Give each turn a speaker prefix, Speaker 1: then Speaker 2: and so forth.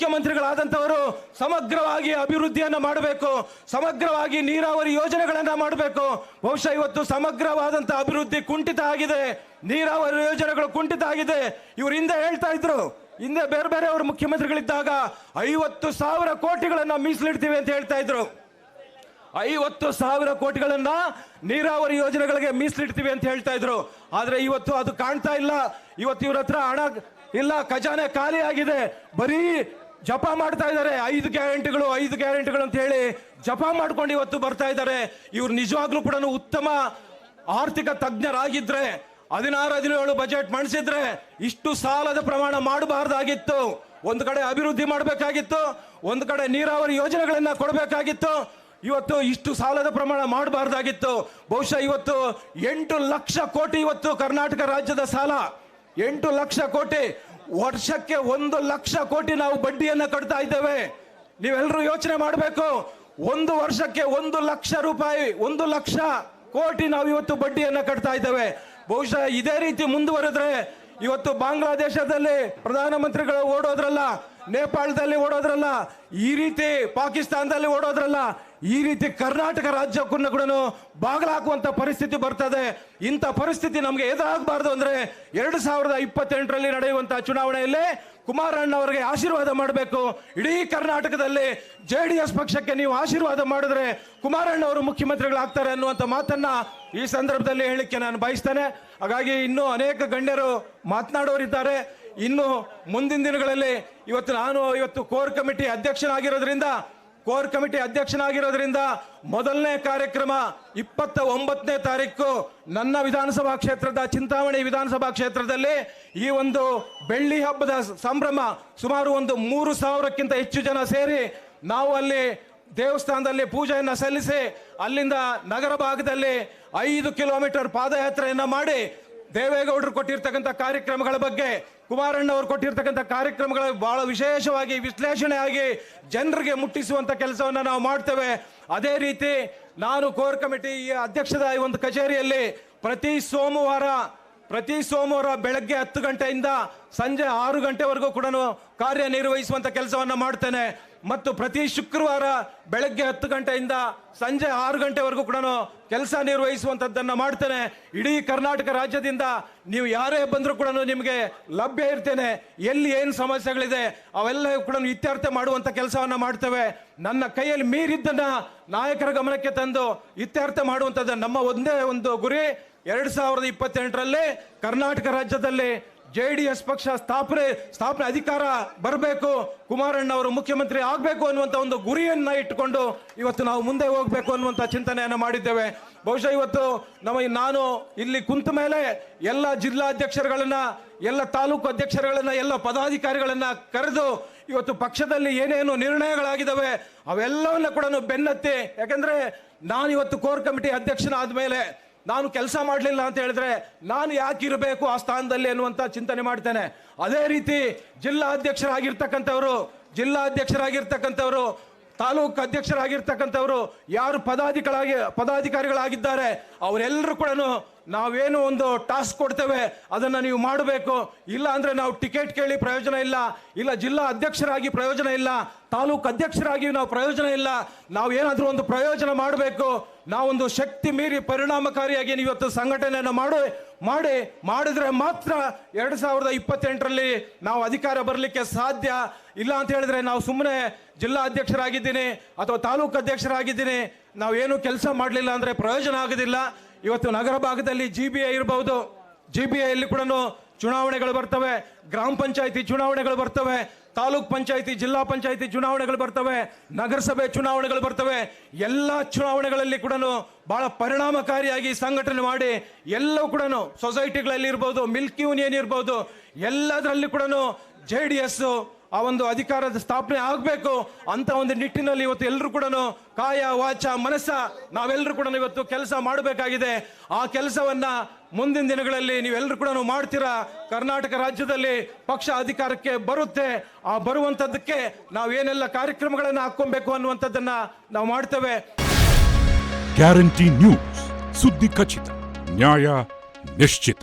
Speaker 1: ಮುಖ್ಯಮಂತ್ರಿಗಳಾದಂಥವರು ಸಮಗ್ರವಾಗಿ ಅಭಿವೃದ್ಧಿಯನ್ನು ಮಾಡಬೇಕು, ಸಮಗ್ರವಾಗಿ ನೀರಾವರಿ ಯೋಜನೆಗಳನ್ನು ಮಾಡಬೇಕು. ಬಹುಶಃ ಇವತ್ತು ಸಮಗ್ರವಾದಂಥ ಅಭಿವೃದ್ಧಿ ಕುಂಠಿತ ಆಗಿದೆ, ನೀರಾವರಿ ಯೋಜನೆಗಳು ಕುಂಠಿತ ಆಗಿದೆ. ಇವರು ಹಿಂದೆ ಹೇಳ್ತಾ ಇದ್ರು, ಹಿಂದೆ ಬೇರೆ ಬೇರೆ ಅವರು ಮುಖ್ಯಮಂತ್ರಿಗಳಿದ್ದಾಗ ಐವತ್ತು ಸಾವಿರ ಕೋಟಿಗಳನ್ನು ಮೀಸಲಿಡ್ತೀವಿ ಅಂತ ಹೇಳ್ತಾ ಇದ್ರು. ಐವತ್ತು ಸಾವಿರ ಕೋಟಿಗಳನ್ನ ನೀರಾವರಿ ಯೋಜನೆಗಳಿಗೆ ಮೀಸಲಿಡ್ತೀವಿ ಅಂತ ಹೇಳ್ತಾ ಇದ್ರು. ಆದ್ರೆ ಇವತ್ತು ಅದು ಕಾಣ್ತಾ ಇಲ್ಲ. ಇವತ್ತು ಇವ್ರ ಹತ್ರ ಹಣ ಇಲ್ಲ, ಖಜಾನೆ ಖಾಲಿ ಆಗಿದೆ. ಬರೀ ಜಪ ಮಾಡ್ತಾ ಇದ್ದಾರೆ. ಐದು ಗ್ಯಾರಂಟಿಗಳು ಐದು ಗ್ಯಾರಂಟಿಗಳು ಅಂತ ಹೇಳಿ ಜಪ ಮಾಡ್ಕೊಂಡು ಇವತ್ತು ಬರ್ತಾ ಇದ್ದಾರೆ. ಇವ್ರು ನಿಜವಾಗ್ಲೂ ಕೂಡ ಉತ್ತಮ ಆರ್ಥಿಕ ತಜ್ಞರಾಗಿದ್ರೆ, ಹದಿನಾರು, ಹದಿನೇಳು ಬಜೆಟ್ ಮಣಿಸಿದ್ರೆ ಇಷ್ಟು ಸಾಲದ ಪ್ರಮಾಣ ಮಾಡಬಾರ್ದಾಗಿತ್ತು. ಒಂದು ಕಡೆ ಅಭಿವೃದ್ಧಿ ಮಾಡಬೇಕಾಗಿತ್ತು, ಒಂದು ಕಡೆ ನೀರಾವರಿ ಯೋಜನೆಗಳನ್ನ ಕೊಡಬೇಕಾಗಿತ್ತು. ಇವತ್ತು ಇಷ್ಟು ಸಾಲದ ಪ್ರಮಾಣ ಮಾಡಬಾರ್ದಾಗಿತ್ತು. ಬಹುಶಃ ಇವತ್ತು ಎಂಟು ಲಕ್ಷ ಕೋಟಿ ಇವತ್ತು ಕರ್ನಾಟಕ ರಾಜ್ಯದ ಸಾಲ. ಎಂಟು ಲಕ್ಷ ಕೋಟಿ. ವರ್ಷಕ್ಕೆ ಒಂದು ಲಕ್ಷ ಕೋಟಿ ನಾವು ಬಡ್ಡಿಯನ್ನು ಕಟ್ತಾ ಇದ್ದೇವೆ. ನೀವೆಲ್ಲರೂ ಯೋಚನೆ ಮಾಡಬೇಕು. ಒಂದು ವರ್ಷಕ್ಕೆ ಒಂದು ಲಕ್ಷ ರೂಪಾಯಿ, ಒಂದು ಲಕ್ಷ ಕೋಟಿ ನಾವು ಇವತ್ತು ಬಡ್ಡಿಯನ್ನು ಕಟ್ತಾ ಇದ್ದೇವೆ. ಬಹುಶಃ ಇದೇ ರೀತಿ ಮುಂದುವರೆದ್ರೆ ಇವತ್ತು ಬಾಂಗ್ಲಾದೇಶದಲ್ಲಿ ಪ್ರಧಾನಮಂತ್ರಿಗಳು ಓಡೋದ್ರಲ್ಲ, ನೇಪಾಳದಲ್ಲಿ ಓಡೋದ್ರಲ್ಲ, ಈ ರೀತಿ ಪಾಕಿಸ್ತಾನದಲ್ಲಿ ಓಡೋದ್ರಲ್ಲ, ಈ ರೀತಿ ಕರ್ನಾಟಕ ರಾಜ್ಯಕ್ಕೂ ಕೂಡ ಬಾಗಿಲಾಕುವಂತ ಪರಿಸ್ಥಿತಿ ಬರ್ತದೆ. ಇಂಥ ಪರಿಸ್ಥಿತಿ ನಮಗೆ ಎದುರಾಗಬಾರ್ದು ಅಂದ್ರೆ ಎರಡು ಸಾವಿರದ ಇಪ್ಪತ್ತೆಂಟರಲ್ಲಿ ನಡೆಯುವಂತಹ ಚುನಾವಣೆಯಲ್ಲಿ ಕುಮಾರಣ್ಣ ಅವರಿಗೆ ಆಶೀರ್ವಾದ ಮಾಡಬೇಕು. ಇಡೀ ಕರ್ನಾಟಕದಲ್ಲಿ ಜೆ ಡಿ ಎಸ್ ಪಕ್ಷಕ್ಕೆ ನೀವು ಆಶೀರ್ವಾದ ಮಾಡಿದ್ರೆ ಕುಮಾರಣ್ಣ ಅವರು ಮುಖ್ಯಮಂತ್ರಿಗಳಾಗ್ತಾರೆ ಅನ್ನುವಂಥ ಮಾತನ್ನ ಈ ಸಂದರ್ಭದಲ್ಲಿ ಹೇಳಲಿಕ್ಕೆ ನಾನು ಬಯಸ್ತೇನೆ. ಹಾಗಾಗಿ ಇನ್ನೂ ಅನೇಕ ಗಣ್ಯರು ಮಾತನಾಡೋರಿದ್ದಾರೆ. ಇನ್ನು ಮುಂದಿನ ದಿನಗಳಲ್ಲಿ ಇವತ್ತು ನಾನು, ಇವತ್ತು ಕೋರ್ ಕಮಿಟಿ ಅಧ್ಯಕ್ಷನಾಗಿರೋದ್ರಿಂದ ಕೋರ್ ಕಮಿಟಿ ಅಧ್ಯಕ್ಷನಾಗಿರೋದ್ರಿಂದ ಮೊದಲನೇ ಕಾರ್ಯಕ್ರಮ ಇಪ್ಪತ್ತ ಒಂಬತ್ತನೇ ತಾರೀಕು ನನ್ನ ವಿಧಾನಸಭಾ ಕ್ಷೇತ್ರದ ಚಿಂತಾಮಣಿ ವಿಧಾನಸಭಾ ಕ್ಷೇತ್ರದಲ್ಲಿ ಈ ಒಂದು ಬೆಳ್ಳಿ ಹಬ್ಬದ ಸಂಭ್ರಮ ಸುಮಾರು ಒಂದು ಮೂರು ಸಾವಿರಕ್ಕಿಂತ ಹೆಚ್ಚು ಜನ ಸೇರಿ ನಾವು ಅಲ್ಲಿ ದೇವಸ್ಥಾನದಲ್ಲಿ ಪೂಜೆಯನ್ನು ಸಲ್ಲಿಸಿ ಅಲ್ಲಿಂದ ನಗರ ಭಾಗದಲ್ಲಿ ಐದು ಕಿಲೋಮೀಟರ್ ಪಾದಯಾತ್ರೆಯನ್ನು ಮಾಡಿ ದೇವೇಗೌಡರು ಕೊಟ್ಟಿರ್ತಕ್ಕಂಥ ಕಾರ್ಯಕ್ರಮಗಳ ಬಗ್ಗೆ ಕುಮಾರಣ್ಣ ಅವರು ಕೊಟ್ಟಿರ್ತಕ್ಕಂಥ ಕಾರ್ಯಕ್ರಮಗಳ ಬಹಳ ವಿಶೇಷವಾಗಿ ವಿಶ್ಲೇಷಣೆ ಆಗಿ ಜನರಿಗೆ ಮುಟ್ಟಿಸುವಂತ ಕೆಲಸವನ್ನು ನಾವು ಮಾಡ್ತೇವೆ. ಅದೇ ರೀತಿ ನಾನು ಕೋರ್ ಕಮಿಟಿ ಅಧ್ಯಕ್ಷದ ಒಂದು ಕಚೇರಿಯಲ್ಲಿ ಪ್ರತಿ ಸೋಮವಾರ ಪ್ರತಿ ಸೋಮವಾರ ಬೆಳಗ್ಗೆ ಹತ್ತು ಗಂಟೆಯಿಂದ ಸಂಜೆ ಆರು ಗಂಟೆವರೆಗೂ ಕೂಡ ಕಾರ್ಯನಿರ್ವಹಿಸುವಂಥ ಕೆಲಸವನ್ನು ಮಾಡ್ತೇನೆ. ಮತ್ತು ಪ್ರತಿ ಶುಕ್ರವಾರ ಬೆಳಗ್ಗೆ ಹತ್ತು ಗಂಟೆಯಿಂದ ಸಂಜೆ ಆರು ಗಂಟೆವರೆಗೂ ಕೂಡ ಕೆಲಸ ನಿರ್ವಹಿಸುವಂಥದ್ದನ್ನು ಮಾಡ್ತೇನೆ. ಇಡೀ ಕರ್ನಾಟಕ ರಾಜ್ಯದಿಂದ ನೀವು ಯಾರೇ ಬಂದರೂ ಕೂಡ ನಿಮಗೆ ಲಭ್ಯ ಇರ್ತೇನೆ. ಎಲ್ಲಿ ಏನು ಸಮಸ್ಯೆಗಳಿದೆ ಅವೆಲ್ಲ ಕೂಡ ಇತ್ಯರ್ಥ ಮಾಡುವಂಥ ಕೆಲಸವನ್ನು ಮಾಡ್ತೇವೆ. ನನ್ನ ಕೈಯಲ್ಲಿ ಮೀರಿದ್ದನ್ನು ನಾಯಕರ ಗಮನಕ್ಕೆ ತಂದು ಇತ್ಯರ್ಥ ಮಾಡುವಂಥದ್ದು ನಮ್ಮ ಒಂದೇ ಒಂದು ಗುರಿ. ಎರಡ್ ಸಾವಿರದ ಇಪ್ಪತ್ತೆಂಟರಲ್ಲೇ ಕರ್ನಾಟಕ ರಾಜ್ಯದಲ್ಲಿ ಜೆ ಡಿ ಎಸ್ ಪಕ್ಷ ಸ್ಥಾಪನೆ ಸ್ಥಾಪನೆ ಅಧಿಕಾರ ಬರಬೇಕು ಕುಮಾರಣ್ಣ ಅವರು ಮುಖ್ಯಮಂತ್ರಿ ಆಗಬೇಕು ಅನ್ನುವಂಥ ಒಂದು ಗುರಿಯನ್ನ ಇಟ್ಟುಕೊಂಡು ಇವತ್ತು ನಾವು ಮುಂದೆ ಹೋಗಬೇಕು ಅನ್ನುವಂಥ ಚಿಂತನೆಯನ್ನು ಮಾಡಿದ್ದೇವೆ. ಬಹುಶಃ ಇವತ್ತು ನಮ್ಮ ನಾನು ಇಲ್ಲಿ ಕುಂತ ಮೇಲೆ ಎಲ್ಲ ಜಿಲ್ಲಾಧ್ಯಕ್ಷರುಗಳನ್ನ, ಎಲ್ಲ ತಾಲೂಕು ಅಧ್ಯಕ್ಷರುಗಳನ್ನ, ಎಲ್ಲ ಪದಾಧಿಕಾರಿಗಳನ್ನ ಕರೆದು ಇವತ್ತು ಪಕ್ಷದಲ್ಲಿ ಏನೇನು ನಿರ್ಣಯಗಳಾಗಿದ್ದಾವೆ, ಅವೆಲ್ಲವನ್ನ ಕೂಡ ಬೆನ್ನತ್ತಿ, ಯಾಕಂದ್ರೆ ನಾನು ಇವತ್ತು ಕೋರ್ ಕಮಿಟಿ ಅಧ್ಯಕ್ಷನಾದ ಮೇಲೆ ನಾನು ಕೆಲಸ ಮಾಡಲಿಲ್ಲ ಅಂತ ಹೇಳಿದ್ರೆ ನಾನು ಯಾಕೆ ಇರಬೇಕು ಆ ಸ್ಥಾನದಲ್ಲಿ ಅನ್ನುವಂತ ಚಿಂತನೆ ಮಾಡ್ತೇನೆ. ಅದೇ ರೀತಿ ಜಿಲ್ಲಾ ಅಧ್ಯಕ್ಷರಾಗಿರ್ತಕ್ಕಂಥವ್ರು ಜಿಲ್ಲಾ ಅಧ್ಯಕ್ಷರಾಗಿರ್ತಕ್ಕಂಥವ್ರು ತಾಲೂಕು ಅಧ್ಯಕ್ಷರಾಗಿರ್ತಕ್ಕಂಥವ್ರು, ಯಾರು ಪದಾಧಿಕಾರಿ ಪದಾಧಿಕಾರಿಗಳಾಗಿದ್ದಾರೆ, ಅವರೆಲ್ಲರೂ ಕೂಡ ನಾವೇನು ಒಂದು ಟಾಸ್ಕ್ ಕೊಡ್ತೇವೆ, ಅದನ್ನು ನೀವು ಮಾಡಬೇಕು. ಇಲ್ಲ ಅಂದರೆ ನಾವು ಟಿಕೆಟ್ ಕೇಳಿ ಪ್ರಯೋಜನ ಇಲ್ಲ ಇಲ್ಲ ಜಿಲ್ಲಾ ಅಧ್ಯಕ್ಷರಾಗಿ ಪ್ರಯೋಜನ ಇಲ್ಲ, ತಾಲೂಕು ಅಧ್ಯಕ್ಷರಾಗಿ ನಾವು ಪ್ರಯೋಜನ ಇಲ್ಲ ನಾವು ಏನಾದರೂ ಒಂದು ಪ್ರಯೋಜನ ಮಾಡಬೇಕು. ನಾವೊಂದು ಶಕ್ತಿ ಮೀರಿ ಪರಿಣಾಮಕಾರಿಯಾಗಿ ಇವತ್ತು ಸಂಘಟನೆಯನ್ನು ಮಾಡಿ ಮಾಡಿ, ಮಾಡಿದರೆ ಮಾತ್ರ ಎರಡು ಸಾವಿರದ ಇಪ್ಪತ್ತೆಂಟರಲ್ಲಿ ನಾವು ಅಧಿಕಾರ ಬರಲಿಕ್ಕೆ ಸಾಧ್ಯ. ಇಲ್ಲ ಅಂತ ಹೇಳಿದ್ರೆ ನಾವು ಸುಮ್ಮನೆ ಜಿಲ್ಲಾ ಅಧ್ಯಕ್ಷರಾಗಿದ್ದೀನಿ ಅಥವಾ ತಾಲೂಕು ಅಧ್ಯಕ್ಷರಾಗಿದ್ದೀನಿ. ನಾವೇನು ಕೆಲಸ ಮಾಡಲಿಲ್ಲ ಅಂದರೆ ಪ್ರಯೋಜನ ಆಗೋದಿಲ್ಲ. ಇವತ್ತು ನಗರ ಭಾಗದಲ್ಲಿ ಜಿ ಬಿ ಐ ಇರಬಹುದು. ಜಿ ಬಿ ಐಯಲ್ಲಿ ಕೂಡ ಚುನಾವಣೆಗಳು ಬರ್ತವೆ. ಗ್ರಾಮ ಪಂಚಾಯಿತಿ ಚುನಾವಣೆಗಳು ಬರ್ತವೆ. ತಾಲೂಕ್ ಪಂಚಾಯಿತಿ, ಜಿಲ್ಲಾ ಪಂಚಾಯಿತಿ ಚುನಾವಣೆಗಳು ಬರ್ತವೆ. ನಗರಸಭೆ ಚುನಾವಣೆಗಳು ಬರ್ತವೆ. ಎಲ್ಲ ಚುನಾವಣೆಗಳಲ್ಲಿ ಕೂಡ ಬಹಳ ಪರಿಣಾಮಕಾರಿಯಾಗಿ ಸಂಘಟನೆ ಮಾಡಿ ಎಲ್ಲವೂ ಕೂಡ ಸೊಸೈಟಿಗಳಲ್ಲಿ ಇರ್ಬೋದು ಮಿಲ್ಕ್ ಯೂನಿಯನ್ ಇರ್ಬೋದು, ಎಲ್ಲದರಲ್ಲಿ ಕೂಡ ಜೆ ಡಿ ಎಸ್ ಆ ಒಂದು ಅಧಿಕಾರದ ಸ್ಥಾಪನೆ ಆಗಬೇಕು ಅಂತ ಒಂದು ನಿಟ್ಟಿನಲ್ಲಿ ಇವತ್ತು ಎಲ್ಲರೂ ಕೂಡ ಕಾಯ, ವಾಚ, ಮನಸ್ಸ ನಾವೆಲ್ಲರೂ ಕೂಡ ಇವತ್ತು ಕೆಲಸ ಮಾಡಬೇಕಾಗಿದೆ. ಆ ಕೆಲಸವನ್ನ ಮುಂದಿನ ದಿನಗಳಲ್ಲಿ ನೀವೆಲ್ಲರೂ ಕೂಡ ಮಾಡ್ತೀರಾ? ಕರ್ನಾಟಕ ರಾಜ್ಯದಲ್ಲಿ ಪಕ್ಷ ಅಧಿಕಾರಕ್ಕೆ ಬರುತ್ತೆ. ಆ ಬರುವಂಥದ್ದಕ್ಕೆ ನಾವು ಏನೆಲ್ಲ ಕಾರ್ಯಕ್ರಮಗಳನ್ನು ಹಾಕೊಬೇಕು ಅನ್ನುವಂಥದ್ದನ್ನ ನಾವು ಮಾಡ್ತೇವೆ.
Speaker 2: Guarantee news. ಸುದ್ದಿ ಖಚಿತ, ನ್ಯಾಯ ನಿಶ್ಚಿತ.